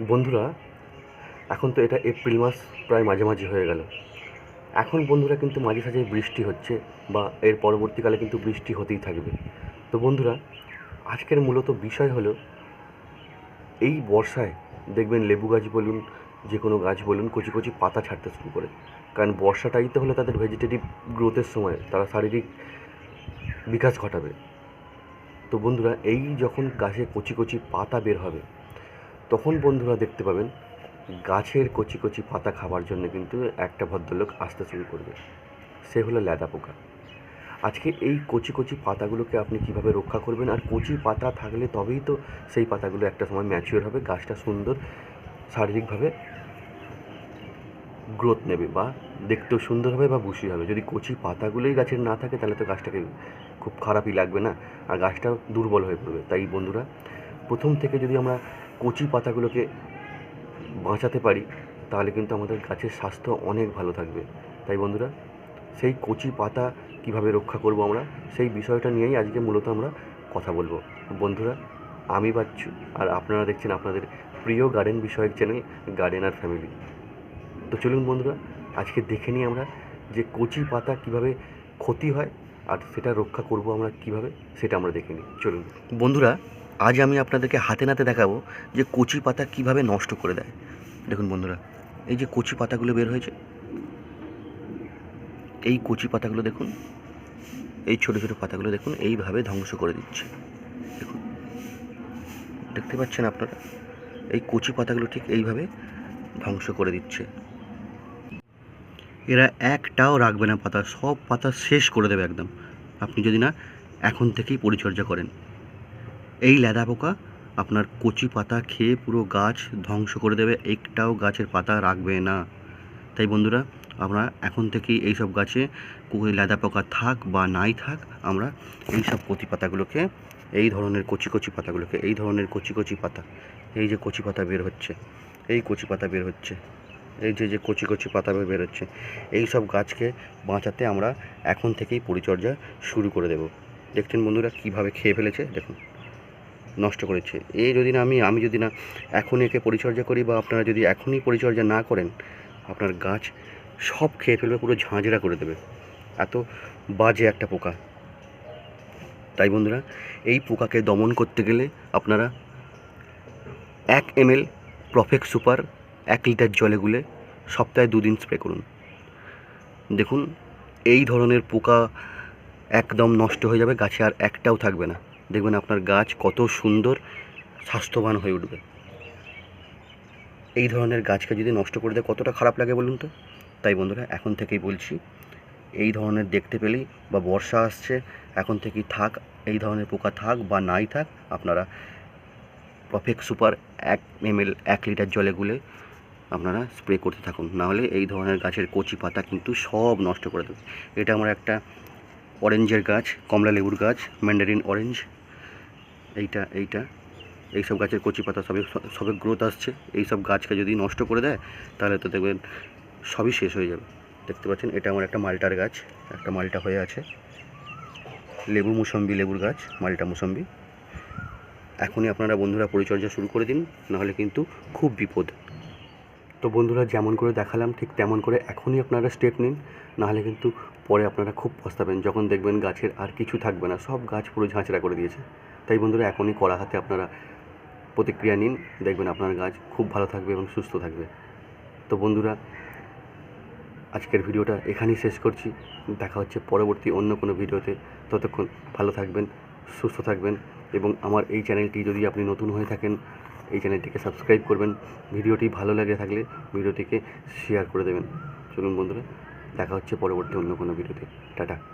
বন্ধুরা, এখন তো এটা এপ্রিল মাস, প্রায় মাঝামাঝি হয়ে গেল। এখন বন্ধুরা কিন্তু মাঝে সাঝে বৃষ্টি হচ্ছে বা এর পরবর্তীকালে কিন্তু বৃষ্টি হতেই থাকবে। তো বন্ধুরা, আজকের মূলত বিষয় হলো এই বর্ষায় দেখবেন লেবু গাছ বলুন, যে কোনো গাছ বলুন, কচি কচি পাতা ছাড়তে শুরু করে। কারণ বর্ষাটাই তো হলো তাদের ভেজিটেটিভ গ্রোথের সময়, তারা শারীরিক বিকাশ ঘটাবে। তো বন্ধুরা, এই যখন গাছে কচি কচি পাতা বের হবে তখন বন্ধুরা দেখতে পাবেন, গাছের কচি কচি পাতা খাবার জন্য কিন্তু একটা ভদ্রলোক আসতে শুরু করবে। সে হলো ল্যাদা পোকা। আজকে এই কচি কচি পাতাগুলোকে আপনি কীভাবে রক্ষা করবেন? আর কচি পাতা থাকলে তবেই তো সেই পাতাগুলো একটা সময় ম্যাচিওর হবে, গাছটা সুন্দর শারীরিকভাবে গ্রোথ নেবে বা দেখতেও সুন্দর হবে বা বুশি হবে। যদি কচি পাতাগুলোই গাছের না থাকে, তাহলে তো গাছটাকে খুব খারাপই লাগবে না। আর গাছটাও দুর্বল হয়ে পড়বে। তাই বন্ধুরা, প্রথম থেকে যদি আমরা কচি পাতাগুলোকে বাঁচাতে পারি, তাহলে কিন্তু আমাদের গাছের স্বাস্থ্য অনেক ভালো থাকবে। তাই বন্ধুরা, সেই কচি পাতা কীভাবে রক্ষা করব আমরা, সেই বিষয়টা নিয়েই আজকে মূলত আমরা কথা বলব। বন্ধুরা, আমি বাচ্চু, আর আপনারা দেখছেন আপনাদের প্রিয় গার্ডেন বিষয়ক চ্যানেল গার্ডেনার ফ্যামিলি। তো চলুন বন্ধুরা, আজকে দেখে নিই আমরা যে কচি পাতা কীভাবে ক্ষতি হয় আর সেটা রক্ষা করব আমরা কীভাবে, সেটা আমরা দেখে নিই। চলুন। বন্ধুরা আজ আমি আপনাদেরকে হাতে নাতে দেখাবো যে কচি পাতা কীভাবে নষ্ট করে দেয়। দেখুন বন্ধুরা, এই যে কচি পাতাগুলো বের হয়েছে, এই কচি পাতাগুলো দেখুন, এই ছোটো ছোটো পাতাগুলো দেখুন, এইভাবে ধ্বংস করে দিচ্ছে। দেখুন, দেখতে পাচ্ছেন আপনারা? এই কচি পাতাগুলো ঠিক এইভাবে ধ্বংস করে দিচ্ছে। এরা একটাও রাখবে না পাতা, সব পাতা শেষ করে দেবে একদম। আপনি যদি না এখন থেকেই পরিচর্যা করেন। এই ল্যাদা পোকা আপনার কচি পাতা খেয়ে পুরো গাছ ধ্বংস করে দেবে, একটাও গাছের পাতা রাখবে না। তাই বন্ধুরা, আমরা এখন থেকেই এই সব গাছে ল্যাদা পোকা থাক বা নাই থাক, আমরা এই সব কচি পাতাগুলোকে, এই ধরনের কচি কচি পাতাগুলোকে, এই ধরনের কচি কচি পাতা, এই যে কচি পাতা বের হচ্ছে, এই কচি পাতা বের হচ্ছে, এই যে যে কচি কচি পাতা বের হচ্ছে এই সব গাছকে বাঁচাতে আমরা এখন থেকেই পরিচর্যা শুরু করে দেব। দেখছেন বন্ধুরা কীভাবে খেয়ে ফেলেছে? দেখুন। নষ্ট করেছে। এই যদি না আমি আমি যদি না এখন একে পরিচর্যা করি বা আপনারা যদি এখনই পরিচর্যা না করেন, আপনার গাছ সব খেয়ে ফেলবে, পুরো ঝাঁঝরা করে দেবে। এত বাজে একটা পোকা। তাই বন্ধুরা, এই পোকাকে দমন করতে গেলে আপনারা এক এমএল প্রফেক্ট সুপার এক লিটার জলে গুলে সপ্তাহে দুদিন স্প্রে করুন। দেখুন, এই ধরনের পোকা একদম নষ্ট হয়ে যাবে, গাছে আর একটাও থাকবে না। দেখবেন আপনার গাছ কত সুন্দর, স্বাস্থ্যবান হয়ে উঠবে। এই ধরনের গাছকে যদি নষ্ট করে দেয়, কতটা খারাপ লাগে বলুন তো? তাই বন্ধুরা, এখন থেকেই বলছি, এই ধরনের দেখতে পেলেই বা বর্ষা আসছে, এখন থেকেই থাক, এই ধরনের পোকা থাক বা নাই থাক, আপনারা প্রফেক্ট সুপার এক এম এল এক লিটার জলে গুলে আপনারা স্প্রে করতে থাকুন। নাহলে এই ধরনের গাছের কচি পাতা কিন্তু সব নষ্ট করে দেবে। এটা আমার একটা অরেঞ্জের গাছ, কমলা লেবুর গাছ ম্যান্ডারিন অরেঞ্জ এইটা এইটা, এইসব গাছের কচি পাতা সবে সবে গ্রোথ আসছে। এই সব গাছকে যদি নষ্ট করে দেয়, তাহলে তো দেখবেন সবই শেষ হয়ে যাবে। দেখতে পাচ্ছেন, এটা আমার একটা মালটার গাছ, একটা মালটা হয়ে আছে। লেবু মুসম্বি লেবুর গাছ, মালটা মুসম্বি। এখনই আপনারা বন্ধুরা পরিচর্যা শুরু করে দিন, নাহলে কিন্তু খুব বিপদ। তো বন্ধুরা, যেমন করে দেখালাম, ঠিক তেমন করে এখনই আপনারা স্টেপ নিন। নাহলে কিন্তু পরে আপনারা খুব পস্তাবেন, যখন দেখবেন গাছের আর কিছু থাকবে না, সব গাছ পুরো ঝাঁচড়া করে দিয়েছে। তাই বন্ধুরা, এখনই কড়া হাতে আপনারা প্রতিক্রিয়া নিন, দেখবেন আপনার গাছ খুব ভালো থাকবে এবং সুস্থ থাকবে। তো বন্ধুরা, আজকের ভিডিওটা এখানেই শেষ করছি। দেখা হচ্ছে পরবর্তী অন্য কোনো ভিডিওতে। ততক্ষণ ভালো থাকবেন, সুস্থ থাকবেন এবং আমার এই চ্যানেলটি যদি আপনি নতুন হয়ে থাকেন এই চ্যানেলটিকে সাবস্ক্রাইব করবেন। ভিডিওটি ভালো লাগে থাকলে ভিডিওটিকে শেয়ার করে দেবেন। চলুন বন্ধুরা, দেখা হচ্ছে পরবর্তী অন্য কোনো ভিডিওতে। টাটা।